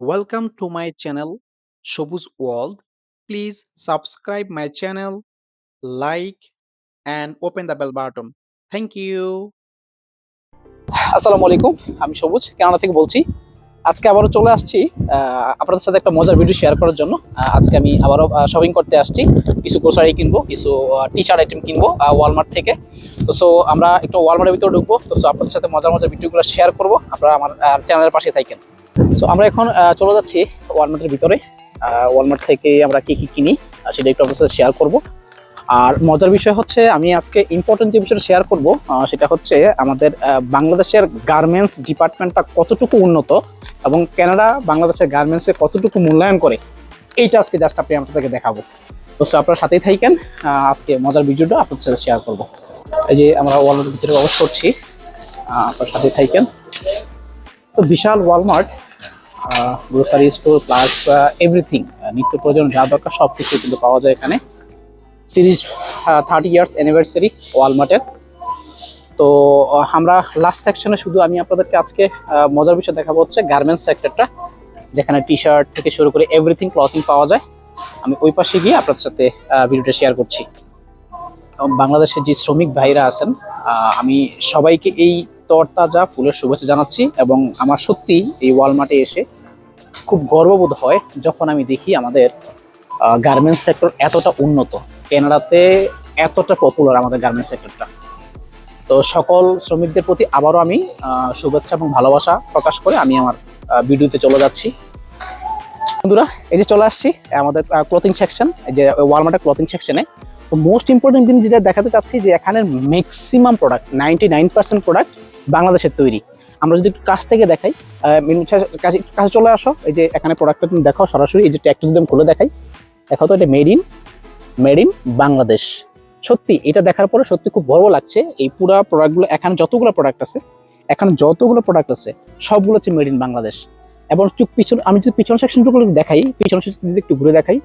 Welcome to my channel Shobuz World. Please subscribe my channel, like and open the bell button. Thank you. আসসালামু আলাইকুম আমি সবুজ Canada থেকে বলছি। আজকে আবারও চলে আসছি আপনাদের সাথে একটা মজার ভিডিও শেয়ার করার জন্য। আজকে আমি আবারও শপিং করতে আসছি। কিছু গ্রোসারি কিনবো কিছু টি শার্ট আইটেম কিনবো ওয়ালমার্ট থেকে। তো সো আমরা একটু ওয়ালমার্টের ভিতরে ঢুকবো। তো সো আপনাদের সাথে মজার মজার ভিডিওগুলো শেয়ার করব। আপনারা আমার চ্যানেলের পাশে থাকেন। সো আমরা এখন চলে যাচ্ছি ওয়ালমার্টের ভিতরে। ওয়ালমার্ট থেকে আমরা কি কি কিনি সেটা একটু আপনার সাথে শেয়ার করব। আর মজার বিষয় হচ্ছে, আমি আজকে ইম্পর্টেন্ট যে বিষয়টা শেয়ার করব সেটা হচ্ছে আমাদের বাংলাদেশের গার্মেন্টস ডিপার্টমেন্টটা কতটুকু উন্নত এবং কানাডা বাংলাদেশের গার্মেন্টসে কতটুকু মূল্যায়ন করে, এইটা আজকে জাস্ট আপনি আপনাদেরকে দেখাবো। তো আপনারা সাথেই থাকেন আজকে মজার ভিডিওটা আপনাদের সাথে শেয়ার করব। এই যে আমরা ওয়ালমার্টের ভিতরে প্রবেশ করছি আপনার সাথেই থাকেন। তো বিশাল Walmart grocery store plus everything নিত্য প্রয়োজন যা দরকার সব কিছু কিন্তু পাওয়া যায় এখানে। তিরিশ থার্টি ইয়ার্স অ্যানিভার্সারি ওয়ালমার্টের তো আমরা লাস্ট সেকশনে শুধু আমি আপনাদেরকে আজকে মজার বিষয় দেখাবো হচ্ছে গার্মেন্টস সেক্টরটা যেখানে টি শার্ট থেকে শুরু করে এভরিথিং ক্লথিং পাওয়া যায়। আমি ওই পাশে গিয়ে আপনাদের সাথে ভিডিওটা শেয়ার করছি। বাংলাদেশের যে শ্রমিক ভাইরা আছেন আমি সবাইকে এই তরতাজা ফুলের শুভেচ্ছা জানাচ্ছি এবং আমার সত্যি এই ওয়ালমার্টে এসে খুব গর্ববোধ হয় যখন আমি দেখি আমাদের গার্মেন্টস সেক্টর এতটা উন্নত। কানাডাতে এতটা পপুলার আমাদের গার্মেন্টস সেক্টরটা তো সকল শ্রমিকদের প্রতি আবারও আমি শুভেচ্ছা এবং ভালোবাসা প্রকাশ করে আমি আমার ভিডিওতে চলে যাচ্ছি। বন্ধুরা, এই যে চলে আসছি, আমাদের ক্লথিং সেকশন যে ওয়ালমার্টের ক্লথিং সেকশনে তো মোস্ট ইম্পর্টেন্ট জিনিস যেটা দেখাতে চাচ্ছি যে এখানে maximum product ninety nine percent product বাংলাদেশের তৈরি। আমরা যদি একটু কাছ থেকে দেখাই কাছে চলে আসো, এই যে এখানে প্রোডাক্টটা তুমি দেখাও সরাসরি, এই যে ট্যাগটা যদি খুলে দেখাই, দেখো তো এটা made in made in Bangladesh. সত্যি, এটা দেখার পরে সত্যি খুব গর্ব লাগছে, এই পুরা প্রোডাক্টগুলো এখানে যতগুলো প্রোডাক্ট আছে, এখানে যতগুলো প্রোডাক্ট আছে, সবগুলো হচ্ছে মেড ইন বাংলাদেশ। এবং চুপ পিছন আমি যদি পিছন সেকশনটুকু দেখাই পিছন সেকশন যদি একটু ঘুরে দেখাই,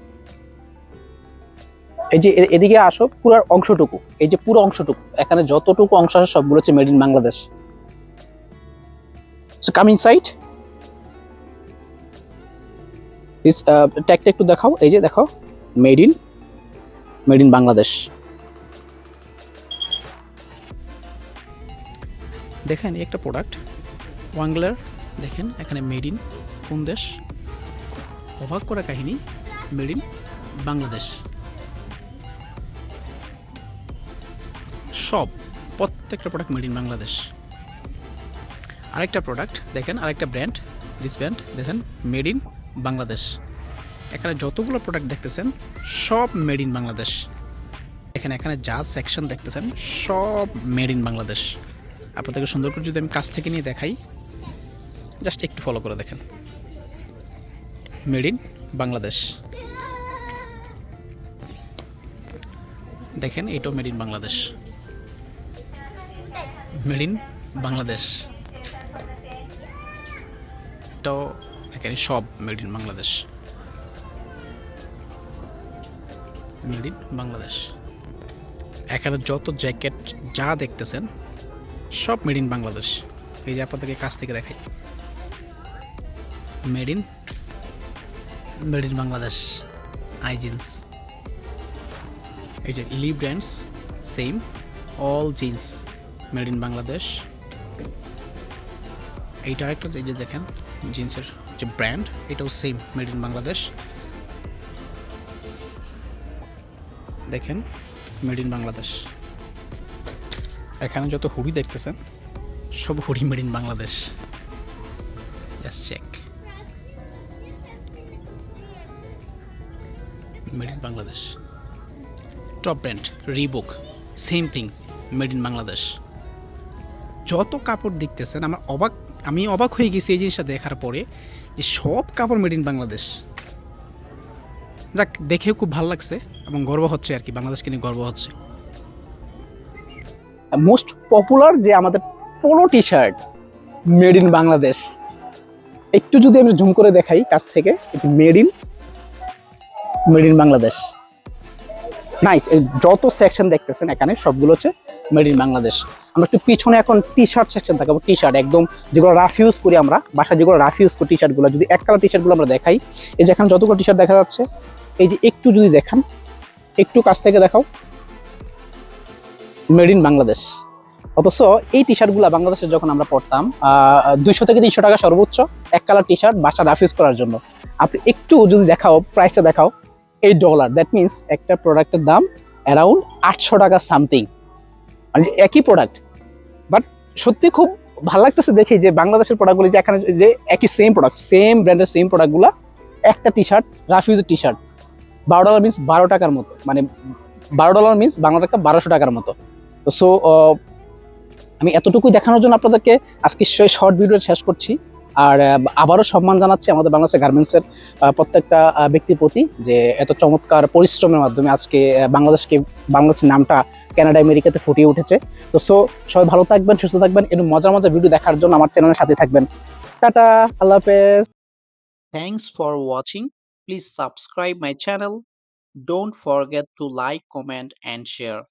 এই যে এদিকে আসো পুরো অংশটুকু, এই যে পুরো অংশটুকু, এখানে যতটুকু অংশ আছে, সবগুলো হচ্ছে made in Bangladesh. So come inside this ট্যাগটা একটু দেখাও। এই যে দেখো made in made in Bangladesh দেখেন, এই একটা প্রোডাক্ট ওয়াংলার দেখেন, এখানে মেড ইন কোন দেশ? অবাক করা কাহিনী মেড ইন বাংলাদেশ সব, প্রত্যেকটা প্রোডাক্ট মেড ইন বাংলাদেশ আরেকটা প্রোডাক্ট দেখেন আরেকটা ব্র্যান্ড দিস ব্র্যান্ড দেখেন মেড ইন বাংলাদেশ। এখানে যতগুলো প্রোডাক্ট দেখতেছেন, সব মেড ইন বাংলাদেশ। এখানে এখানে যা সেকশন দেখতেছেন, সব মেড ইন বাংলাদেশ। আপনাদেরকে সুন্দর করে যদি আমি কাছ থেকে নিয়ে দেখাই জাস্ট একটু ফলো করে দেখেন। Made in Bangladesh. দেখেন এটাও made in Bangladesh. Made in Bangladesh. এটাও এখানে সব made in Bangladesh. Made in Bangladesh. এখানে যত জ্যাকেট যা দেখতেছেন, সব মেড ইন বাংলাদেশ। এই যে আপনাদেরকে কাছ থেকে দেখাই। Made in made in Bangladesh. I jeans এই যে ইলি brands same all jeans made in Bangladesh. এইটা একটা এই যে দেখেন জিন্সের যে ব্র্যান্ড, এটাও সেম মেড ইন বাংলাদেশ দেখেন মেড ইন বাংলাদেশ এখানে যত হুডি দেখতেছেন, সব hoodie made in Bangladesh just check made in Bangladesh top brand Reebok same thing made in Bangladesh যত কাপড় দেখতেছেন, আমার অবাক আমি অবাক হয়ে গেছি এই জিনিসটা দেখার পরে যে সব কাপড় মেড ইন বাংলাদেশ। যাক, দেখেও খুব ভালো লাগছে এবং গর্ব হচ্ছে আর কি, বাংলাদেশকে নিয়ে গর্ব হচ্ছে। মোস্ট পপুলার যে আমাদের polo T shirt made in Bangladesh. একটু যদি আমি জুম করে দেখাই কাছ থেকে made in made in Bangladesh. Nice যত সেকশন দেখতেছেন এখানে, সবগুলো হচ্ছে মেড ইন বাংলাদেশ। আমরা একটু পিছনে এখন টি শার্ট সেকশন দেখাবো টি শার্ট একদম যেগুলো রাফ ইউজ করি আমরা, বাসায় যেগুলো রাফ ইউজ করি টি শার্টগুলো যদি এক কালার টি শার্টগুলো আমরা দেখাই, এই যে এখানে যতগুলো টি শার্ট দেখা যাচ্ছে, এই যে একটু যদি দেখান, একটু কাছ থেকে দেখাও মেড ইন বাংলাদেশ। অথচ এই টি শার্টগুলো বাংলাদেশে যখন আমরা পড়তাম দুইশো থেকে তিনশো টাকা সর্বোচ্চ এক কালার টি শার্ট বাসা রাফ ইউজ করার জন্য। আপনি একটু যদি দেখাও প্রাইসটা দেখাও এইট ডলার দ্যাট মিনস একটা প্রোডাক্টের দাম অ্যারাউন্ড আটশো টাকা সামথিং মানে যে একই প্রোডাক্ট বাট সত্যি খুব ভালো লাগতেছে দেখি যে বাংলাদেশের প্রোডাক্টগুলি যে এখানে যে একই সেম প্রোডাক্ট সেম ব্র্যান্ডের সেম প্রোডাক্টগুলো একটা টি শার্ট রাফিউজের টি শার্ট বারো ডলার মিনস বারো টাকার মতো মানে বারো ডলার মিনস বাংলা টাকা বারোশো টাকার মতো। তো সো আমি এতটুকুই দেখানোর জন্য আপনাদেরকে আজকে শর্ট ভিডিও শেষ করছি। আর আবারও সম্মান জানাচ্ছি আমাদের বাংলাদেশের গার্মেন্টসের প্রত্যেকটা ব্যক্তির প্রতি যে এত চমৎকার পরিশ্রমের মাধ্যমে আজকে বাংলাদেশকে বাংলাদেশের নামটা কানাডা আমেরিকাতে ফুটিয়ে উঠেছে। তো সো সবাই ভালো থাকবেন সুস্থ থাকবেন এরকম মজার মজার ভিডিও দেখার জন্য আমার চ্যানেলের সাথে থাকবেন। টাটা আল্লাহ হাফেজ। Thanks for watching please subscribe my channel Don't forget to like, comment and share.